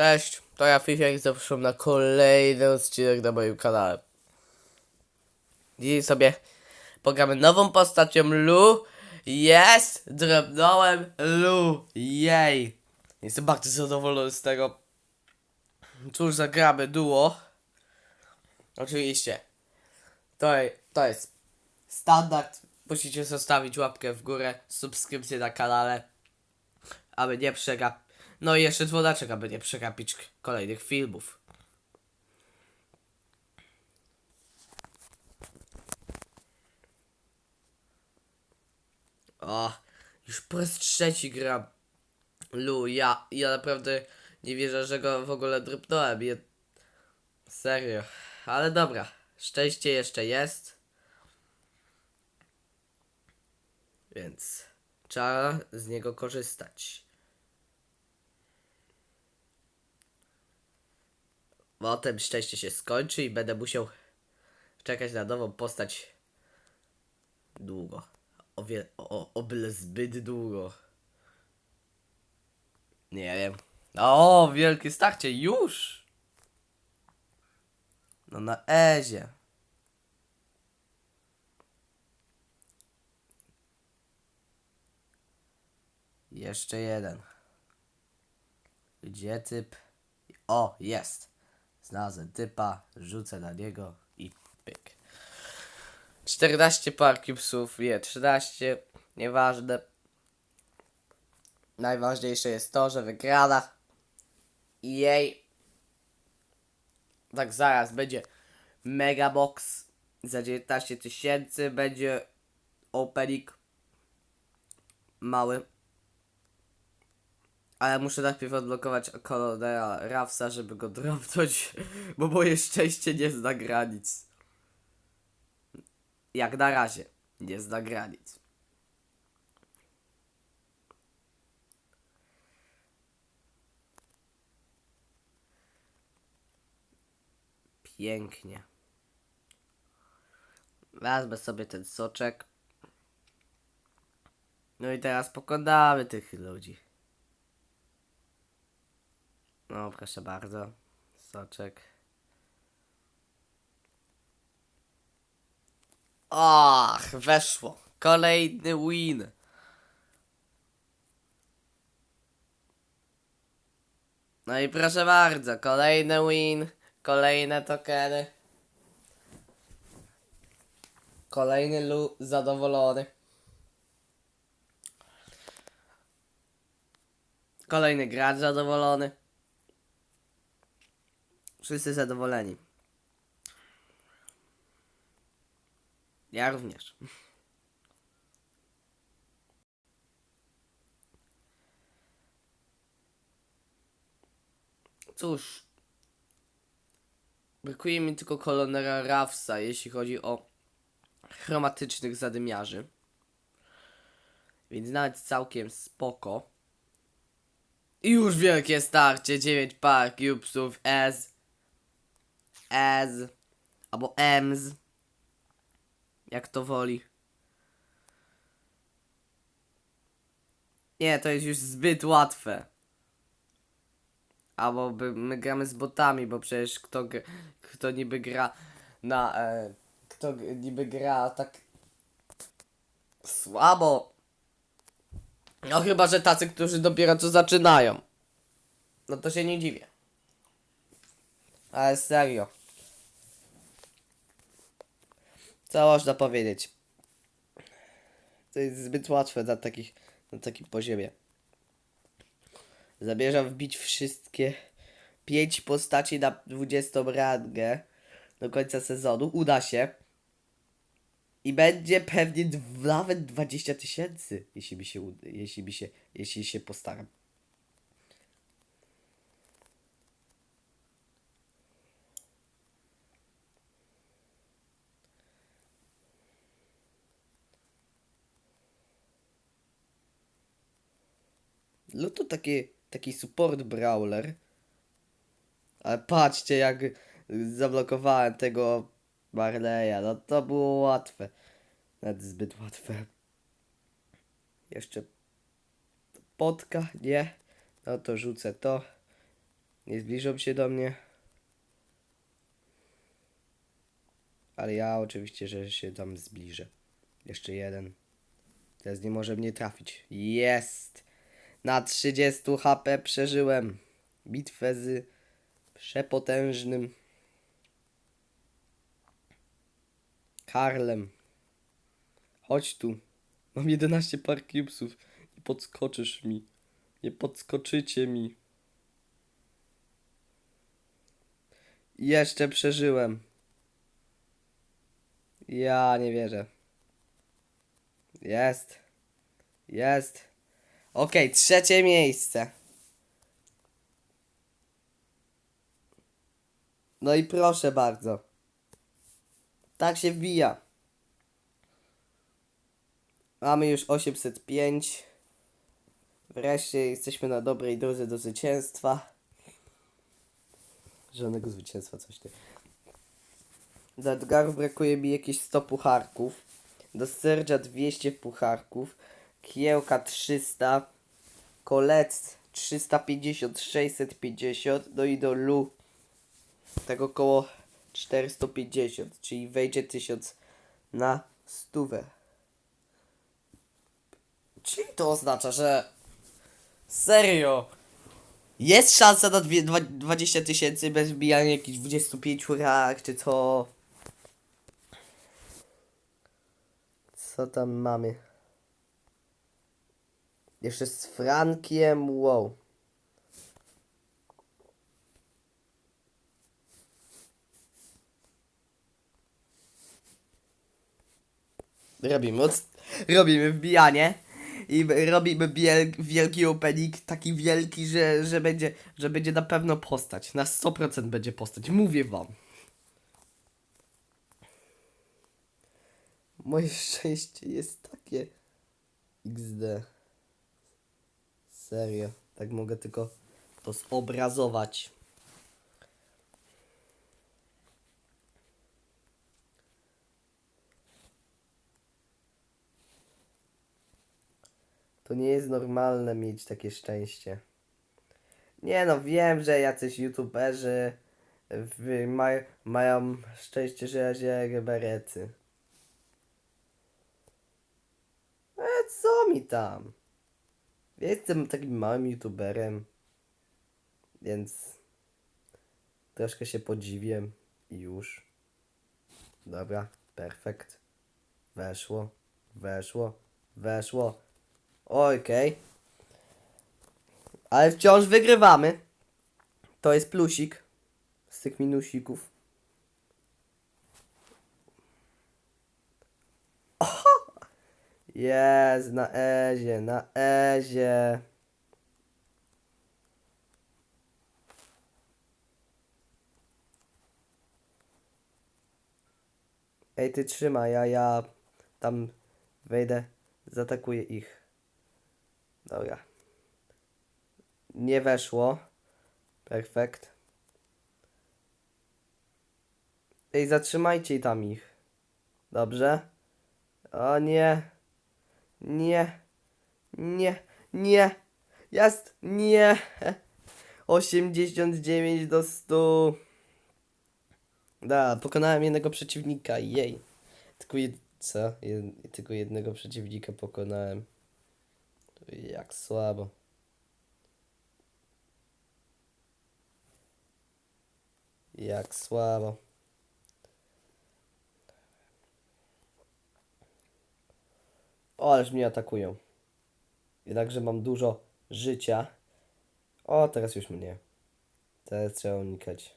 Cześć, to ja Fifiak i zapraszam na kolejny odcinek na moim kanale. Dzisiaj sobie pogramy nową postacią Lu. Jest! Drobnąłem Lu. Jej! Jestem bardzo zadowolony z tego. Cóż, zagramy duo. Oczywiście. To, to jest standard. Musicie zostawić łapkę w górę, subskrypcję na kanale, aby nie przegapić. No i jeszcze dzwoneczek, aby nie przegapić kolejnych filmów. O, już po raz trzeci gram Lu, ja, ja naprawdę nie wierzę, że go w ogóle dropnąłem. Je... Serio. Ale dobra, szczęście jeszcze jest. Więc trzeba z niego korzystać. Potem szczęście się skończy i będę musiał czekać na nową postać długo. O, wie, o, o byle zbyt długo. Nie wiem. O, wielkie starcie, już! No na Ezie. Jeszcze jeden. Gdzie typ? O, jest. Znalazłem typa, rzucę na niego i pyk. 14 par psów, nie, 13, nieważne. Najważniejsze jest to, że wygrana i jej tak zaraz będzie Megabox za 19 tysięcy, będzie opening mały. Ale muszę najpierw odblokować kolonera Rafsa, żeby go dropnąć, bo moje szczęście nie zna granic. Jak na razie, nie zna granic. Pięknie. Wezmę sobie ten soczek. No i teraz pokonamy tych ludzi. No, proszę bardzo. Soczek. Ach, weszło. Kolejny win. No i proszę bardzo, kolejny win. Kolejne tokeny. Kolejny lu zadowolony. Kolejny gracz zadowolony. Wszyscy zadowoleni. Ja również. Cóż. Brakuje mi tylko kolonera Rafsa, jeśli chodzi o chromatycznych zadymiarzy. Więc nawet całkiem spoko. I już wielkie starcie, 9 par cubesów S. S. Albo EMS. Jak to woli. Nie, to jest już zbyt łatwe. Albo my gramy z botami, bo przecież kto, kto niby gra na... E, kto niby gra tak słabo. No chyba, że tacy, którzy dopiero co zaczynają. No to się nie dziwię. Ale serio. Co można powiedzieć? To jest zbyt łatwe na, takich, na takim poziomie. Zamierzam wbić wszystkie pięć postaci na 20 rangę do końca sezonu. Uda się. I będzie pewnie nawet 20 tysięcy, jeśli mi się, jeśli mi się, jeśli się postaram. No to taki, taki support brawler. Ale patrzcie jak zablokowałem tego Marleya. No to było łatwe. Nawet zbyt łatwe. Jeszcze potka, nie? No to rzucę to. Nie zbliżą się do mnie. Ale ja oczywiście, że się tam zbliżę. Jeszcze jeden. Teraz nie może mnie trafić. Jest! Na 30 HP przeżyłem bitwę z przepotężnym Karlem. Chodź tu. Mam 11 par cubesów. Nie podskoczysz mi. Nie podskoczycie mi. Jeszcze przeżyłem. Ja nie wierzę. Jest. Jest. Okej, trzecie miejsce. No i proszę bardzo. Tak się wbija. Mamy już 805. Wreszcie jesteśmy na dobrej drodze do zwycięstwa. Żadnego zwycięstwa, coś ty. Do Edgaru brakuje mi jakieś 100 pucharków. Do Sergia 200 pucharków. Kiełka 300. Kolec 350, 650. No i do Lu tak około 450, czyli wejdzie 1000 na stówę. Czyli to oznacza, że serio jest szansa na dwie- dwa- 20 tysięcy bez wbijania jakichś 25 rak, czy co? Co tam mamy? Jeszcze z Frankiem, wow. Robimy, od... robimy wbijanie i robimy biel... wielki opening, taki wielki, że, że, będzie, że będzie na pewno postać. Na 100% będzie postać, mówię wam. Moje szczęście jest takie XD. Serio, tak mogę tylko to zobrazować. To nie jest normalne mieć takie szczęście. Nie no, wiem, że jacyś youtuberzy maj, mają szczęście, że ja się berety. Ale co mi tam? Ja jestem takim małym youtuberem, więc troszkę się podziwię i już. Dobra, perfekt. Weszło, weszło, weszło. Okej. Ale wciąż wygrywamy. To jest plusik z tych minusików. Jest, na Ezie, na Ezie. Ej, ty trzymaj, ja, ja tam wejdę, zaatakuję ich. Dobra. Nie weszło. Perfekt. Ej, zatrzymajcie tam ich. Dobrze? O nie. Nie. Nie. Nie. Jest. Nie. 89 do 100. Da, pokonałem jednego przeciwnika. Jej. Tylko jed... Co? Jed... Tylko jednego przeciwnika pokonałem. Jak słabo. Jak słabo. O, ależ mnie atakują. Jednakże mam dużo życia. O, teraz już mnie. Teraz trzeba unikać.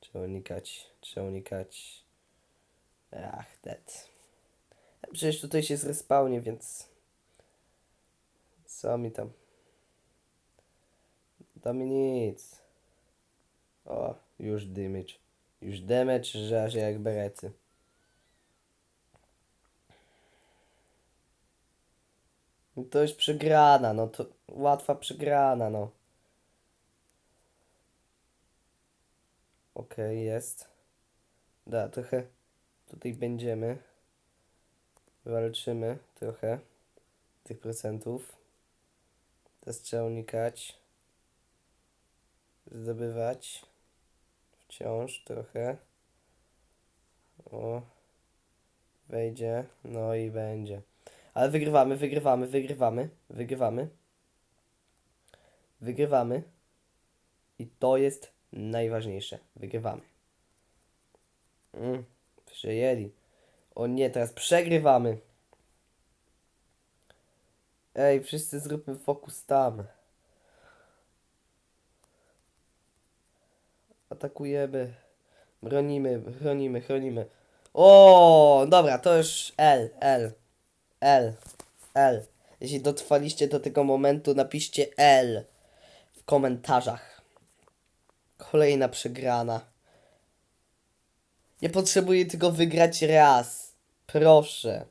Trzeba unikać. Trzeba unikać. Ach, dead. Przecież tutaj się zrespawnie, więc... Co mi tam? To mi nic. O, już damage. Już damage, że aż jak berety. To już przegrana, no to łatwa przegrana, no. Okej, jest. Da, trochę tutaj będziemy. Walczymy trochę tych procentów. Teraz trzeba unikać. zdobywać. Wciąż trochę. O. Wejdzie. No i będzie. Ale wygrywamy, wygrywamy, wygrywamy, wygrywamy. Wygrywamy. I to jest najważniejsze. Wygrywamy. Mm, przejęli. O nie, teraz przegrywamy. Ej, wszyscy zróbmy fokus tam. Atakujemy. Bronimy, chronimy, chronimy. O, dobra, to już L, L, L, L. Jeśli dotrwaliście do tego momentu, napiszcie L w komentarzach. Kolejna przegrana. Nie potrzebuję tylko wygrać raz. Proszę.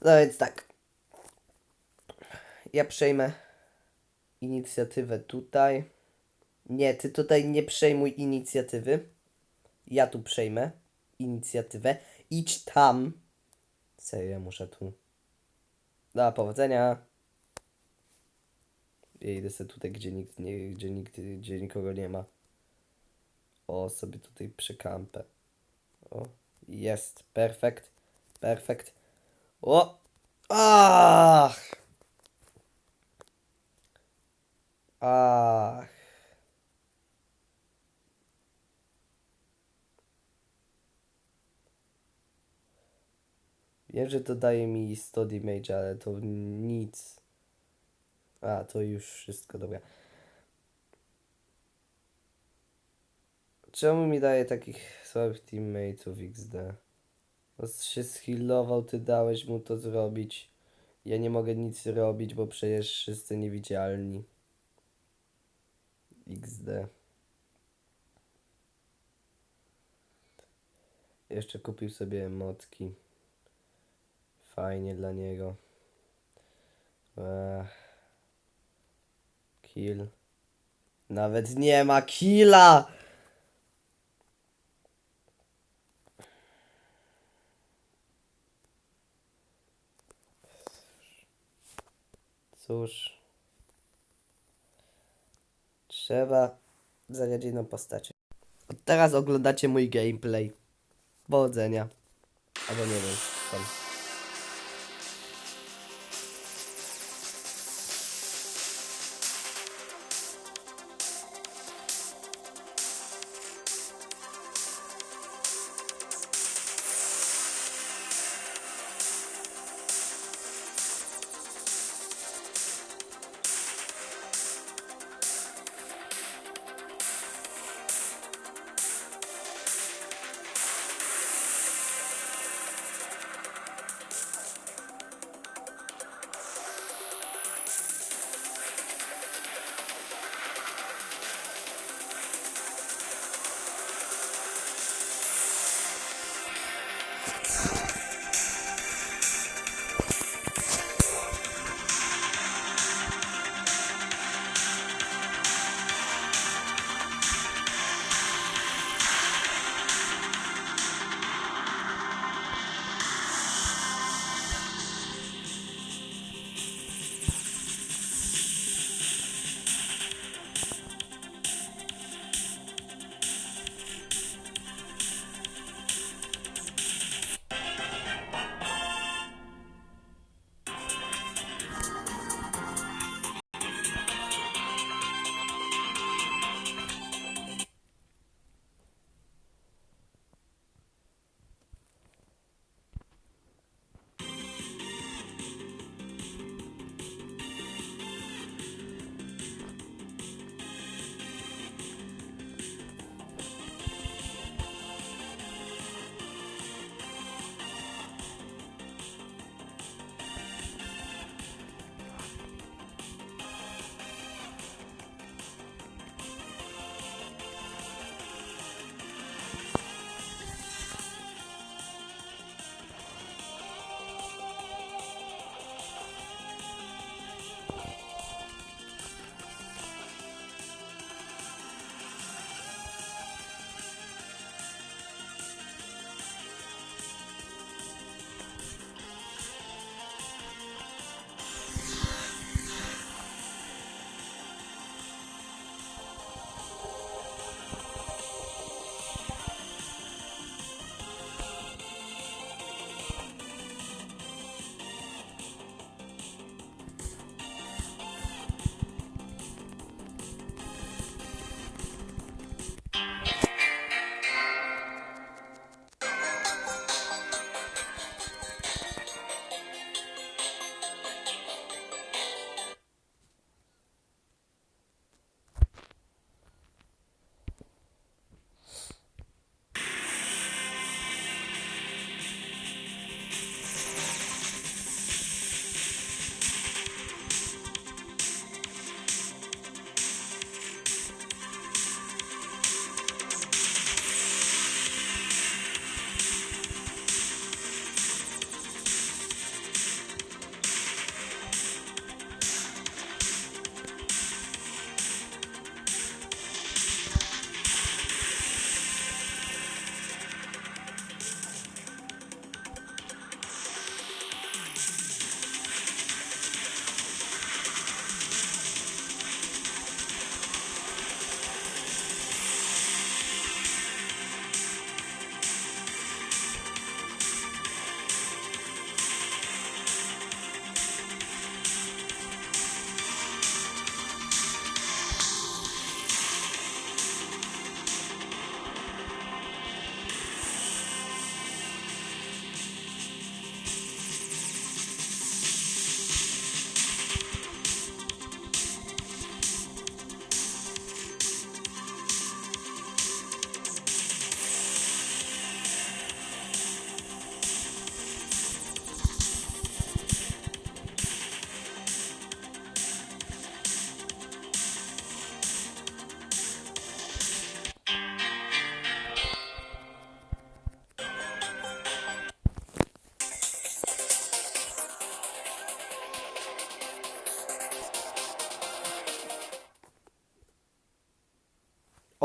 No więc tak. Ja przejmę inicjatywę tutaj. Nie, ty tutaj nie przejmuj inicjatywy. Ja tu przejmę inicjatywę. Idź tam. Serio, muszę tu. Do powodzenia. Ja idę sobie tutaj, gdzie nikt nie, gdzie nikt, gdzie nikogo nie ma. O, sobie tutaj przekampę. O, jest. Perfekt. Perfekt. O! Ach! Ach. Wiem, że to daje mi 100 damage, ale to nic. A, to już wszystko, dobra. Czemu mi daje takich słabych teammateów XD? No się skillował, ty dałeś mu to zrobić. Ja nie mogę nic robić, bo przecież wszyscy niewidzialni. XD. Jeszcze kupił sobie emotki. Fajnie dla niego. Ech. Kill. Nawet nie ma killa! Cóż. Trzeba zagrać inną postacią. Teraz oglądacie mój gameplay. Powodzenia. Albo nie wiem. Tam.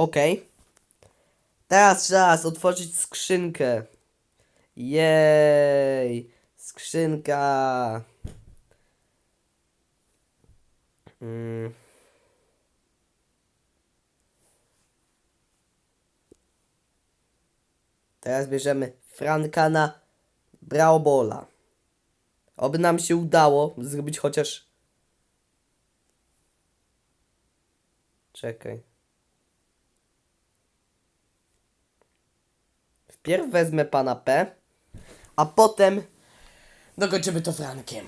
Okej. Teraz czas otworzyć skrzynkę. Jej! Skrzynka! Mm. Teraz bierzemy Franka na Braobola. Oby nam się udało zrobić chociaż... Czekaj. Wpierw wezmę pana P, a potem dokończymy to Frankiem.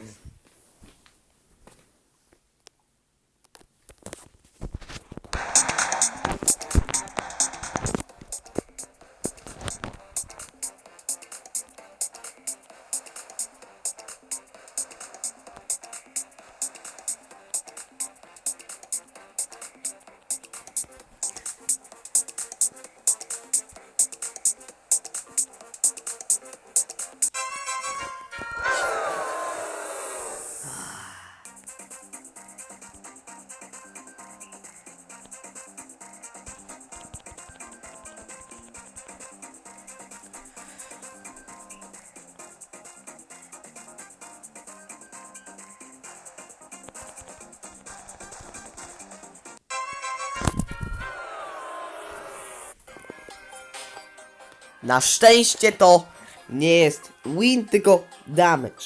Na szczęście to nie jest win, tylko damage.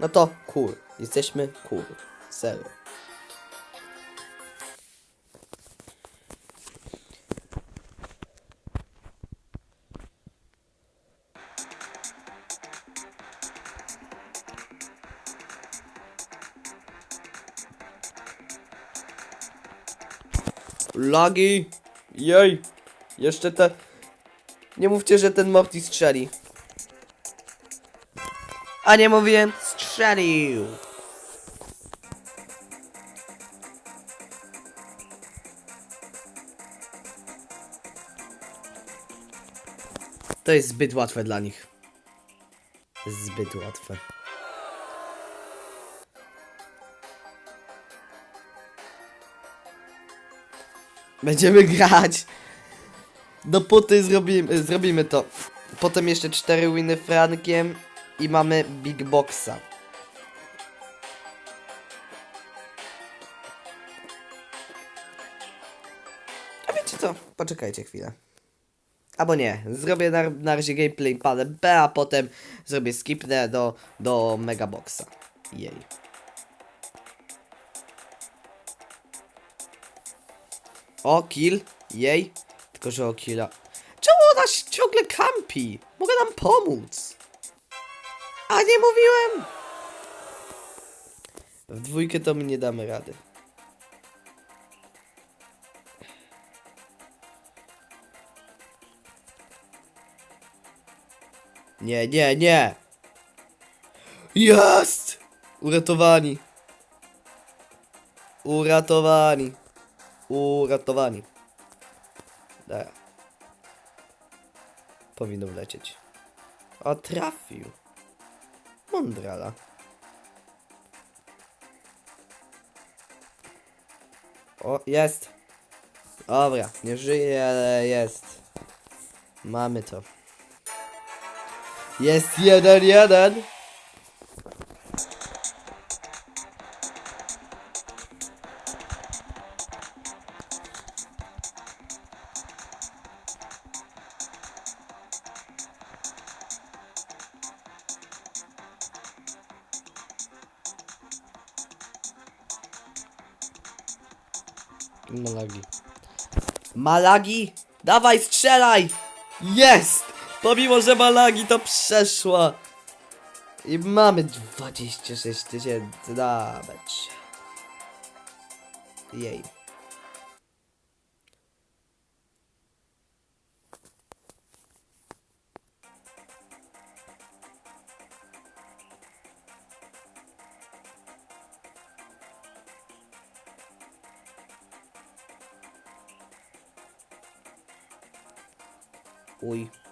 No to cool. Jesteśmy cool. Serio. Lagi! Jej! Jeszcze te... Nie mówcie, że ten Morty strzeli. A nie mówiłem, strzelił! To jest zbyt łatwe dla nich. Zbyt łatwe. Będziemy grać. Dopóty zrobimy, zrobimy to. Potem jeszcze cztery winy Frankiem i mamy Big Boxa. A wiecie co? Poczekajcie chwilę. Albo nie, zrobię na, na razie gameplay padem B, a potem zrobię skipnę do, do Megaboxa. Jej. O, kill. Jej. Że o killa. Czemu ona się ciągle kampi? Mogę nam pomóc. A nie mówiłem! W dwójkę to my nie damy rady. Nie, nie, nie! Jest! Uratowani. Uratowani. Uratowani. Dobra. Powinno lecieć. O, trafił. Mądrala. O, jest. Dobra, nie żyje, ale jest. Mamy to. Jest jeden, jeden. Malagi. Malagi! Dawaj, strzelaj! Jest! Pomimo, że Malagi to przeszła. I mamy 26 tysięcy damage. Jej. Monopoly.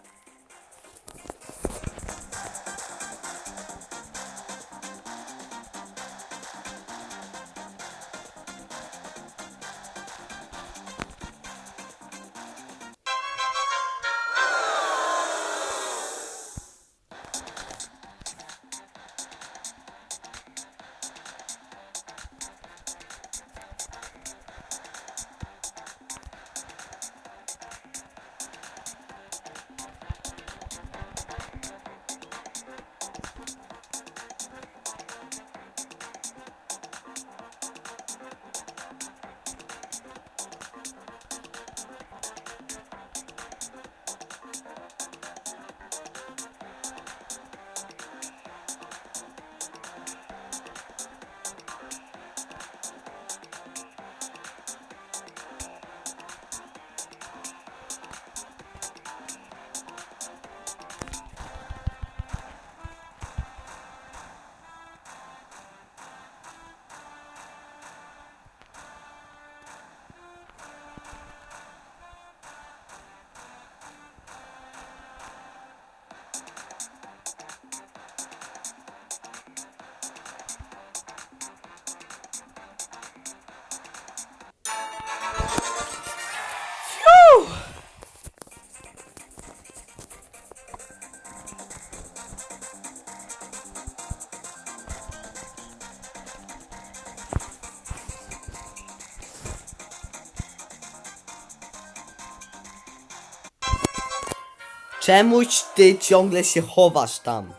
Czemuś ty ciągle się chowasz tam,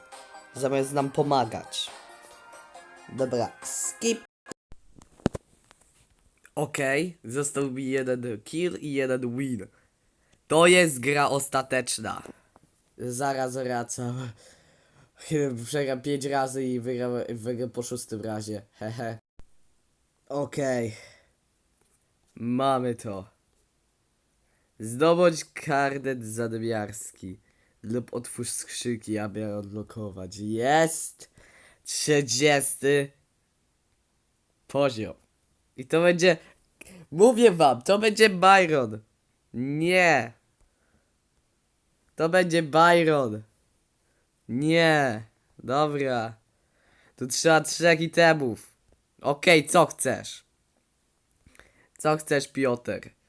zamiast nam pomagać. Dobra, skip. Okej, został mi jeden kill i jeden win. To jest gra ostateczna. Zaraz wracam. Przegram 5 razy i wygram, wygram po szóstym razie. Hehe. Okej. Mamy to. Zdobądź karnet zadmiarski. Lub otwórz skrzynki, aby odblokować. Jest! 30 poziom. I to będzie. Mówię wam, to będzie Byron. Nie. To będzie Byron. Nie. Dobra. Tu trzeba trzech itemów. Okej, co chcesz? Co chcesz, Piotr?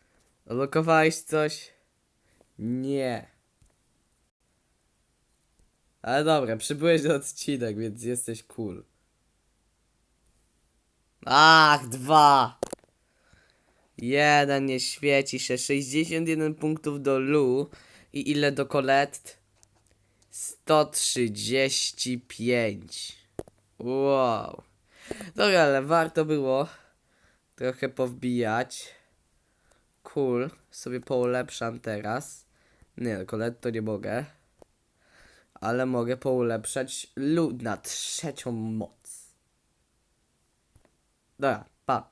Lokowałeś coś? Nie. Ale dobra, przybyłeś do odcinek, więc jesteś cool. Ach, dwa. Jeden nie świeci się. 61 punktów do Lu. I ile do Colette? 135. Wow. Dobra, ale warto było trochę powbijać. Cool. Sobie poulepszam teraz. Nie, Colette to nie mogę. Ale mogę poulepszać Lu na trzecią moc. Dobra, pa.